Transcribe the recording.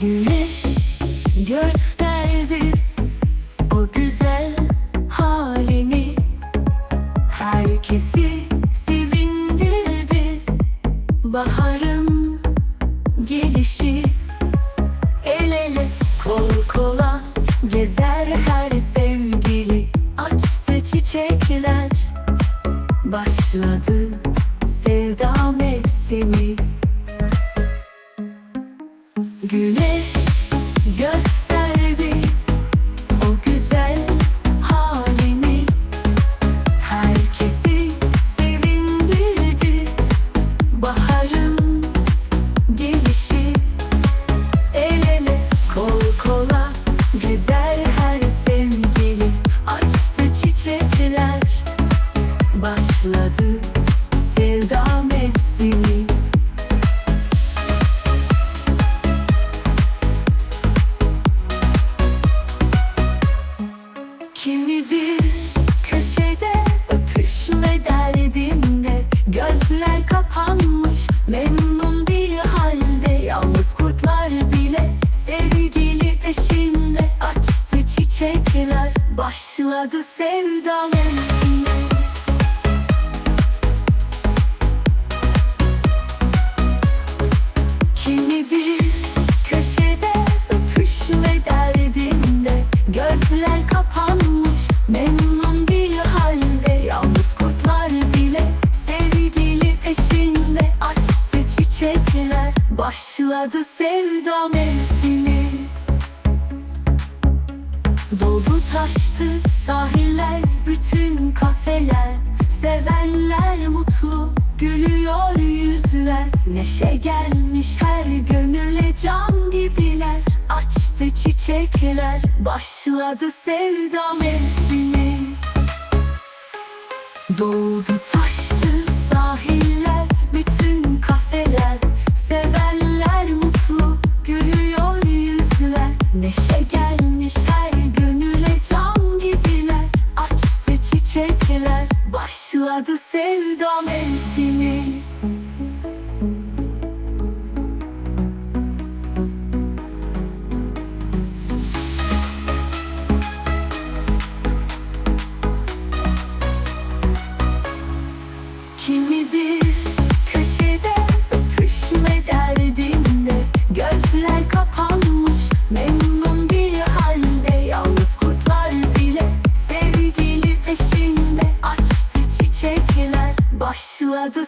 Güneş gösterdi o güzel halini. Herkesi sevindirdi Baharın gelişi. El ele kol kola başladı sevda mevsimi. Güneş gösterdi derdinde Gözler kapanmış memnun bir halde. Yalnız kurtlar bile sevgili peşinde. Açtı çiçekler başladı sevda Kimi bir köşede öpüşme derdinde Gözler kapanmış başladı sevda mevsimi. Doldu taştı sahiller bütün kafeler. Sevenler mutlu gülüyor yüzler. Neşe gelmiş her gönüle can gibiler. Açtı çiçekler başladı sevda mevsimi. Doldu peşinde Açtı